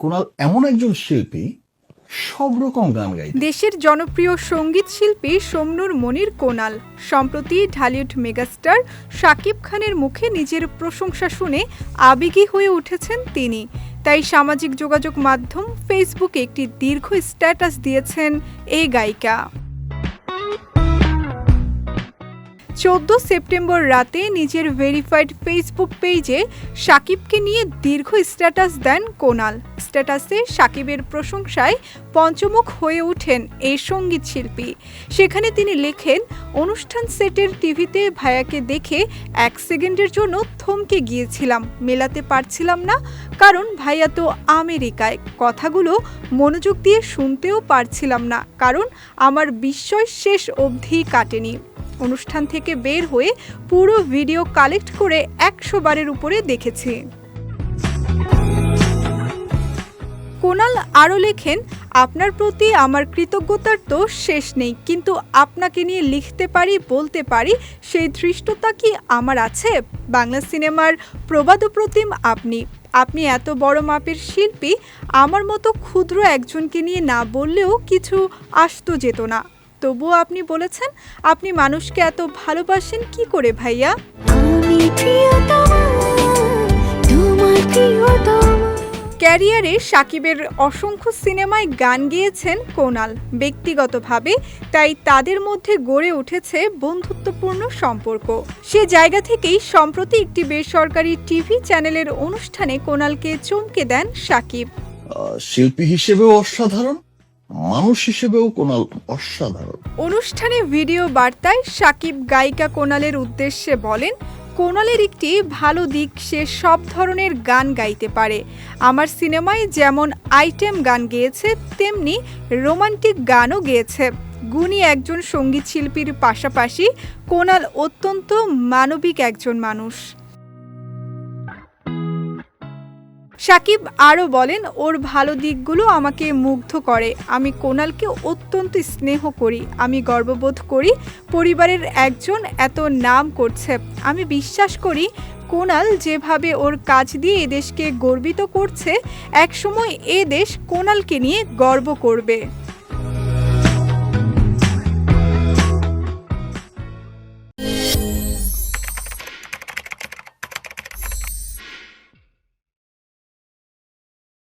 কুণাল এমন একজন শিল্পী সব রকম গান গাই দেশের জনপ্রিয় সংগীত শিল্পী সোমনুর মনির কোনাল, সম্প্রতি ঢালিউড মেগাস্টার শাকিব খানের মুখে নিজের প্রশংসা শুনে আবেগী হয়ে উঠেছেন তিনি। তাই সামাজিক যোগাযোগ মাধ্যম ফেসবুকে একটি দীর্ঘ স্ট্যাটাস দিয়েছেন এই গায়িকা। চোদ্দ সেপ্টেম্বর রাতে নিজের ভেরিফাইড ফেসবুক পেজে সাকিবকে নিয়ে দীর্ঘ স্ট্যাটাস দেন কোনাল। স্ট্যাটাসে সাকিবের প্রশংসায় পঞ্চমুখ হয়ে ওঠেন এই সংগীত শিল্পী। সেখানে তিনি লেখেন, অনুষ্ঠান সেটের টিভিতে ভাইয়াকে দেখে এক সেকেন্ডের জন্য থমকে গিয়েছিলাম, মেলাতে পারছিলাম না, কারণ ভাইয়া তো আমেরিকায়। কথাগুলো মনোযোগ দিয়ে শুনতেও পারছিলাম না, কারণ আমার বিস্ময় শেষ অবধি কাটেনি। অনুষ্ঠান থেকে বের হয়ে পুরো ভিডিও কালেক্ট করে একশো বারের উপরে দেখেছি। কোনাল আরও লেখেন, আপনার প্রতি আমার কৃতজ্ঞতার তো শেষ নেই, কিন্তু আপনাকে নিয়ে লিখতে পারি, বলতে পারি, সেই ধৃষ্টতা কি আমার আছে? বাংলা সিনেমার প্রবাদ প্রতিম আপনি। আপনি এত বড় মাপের শিল্পী, আমার মতো ক্ষুদ্র একজনকে নিয়ে না বললেও কিছু আসতো যেত না। তবুও আপনি বলেছেন আপনি মানুষকে এত ভালোবাসেন কি করে ভাইয়া? ক্যারিয়ারে সাকিবের অসংখ্য সিনেমায় গান গেয়েছেন কোনাল ব্যক্তিগতভাবে তাই তাদের মধ্যে গড়ে উঠেছে বন্ধুত্বপূর্ণ সম্পর্ক। সে জায়গা থেকেই সম্প্রতি একটি বেসরকারি টিভি চ্যানেলের অনুষ্ঠানে কোনালকে চমকে দেন সাকিব। শিল্পী হিসেবেও অসাধারণ। মানুষ হিসেবেও কোনাল অসাধারণ। অনুষ্ঠানে ভিডিও বার্তায় সাকিব গায়িকা কোনালের উদ্দেশ্যে বলেন কোনালের একটি ভালো দিক, সে সব ধরনের গান গাইতে পারে। আমার সিনেমায় যেমন আইটেম গান গেয়েছে, তেমনি রোমান্টিক গানও গেয়েছে। গুণী একজন সংগীত শিল্পীর পাশাপাশি কোনাল অত্যন্ত মানবিক একজন মানুষ। সাকিব আরও বলেন, ওর ভালো দিকগুলো আমাকে মুগ্ধ করে। আমি কোনালকে অত্যন্ত স্নেহ করি, আমি গর্ববোধ করি। পরিবারের একজন এত নাম করছে। আমি বিশ্বাস করি কোনাল যেভাবে ওর কাজ দিয়ে এদেশকে গর্বিত করছে, একসময় এ দেশ কোনালকে নিয়ে গর্ব করবে।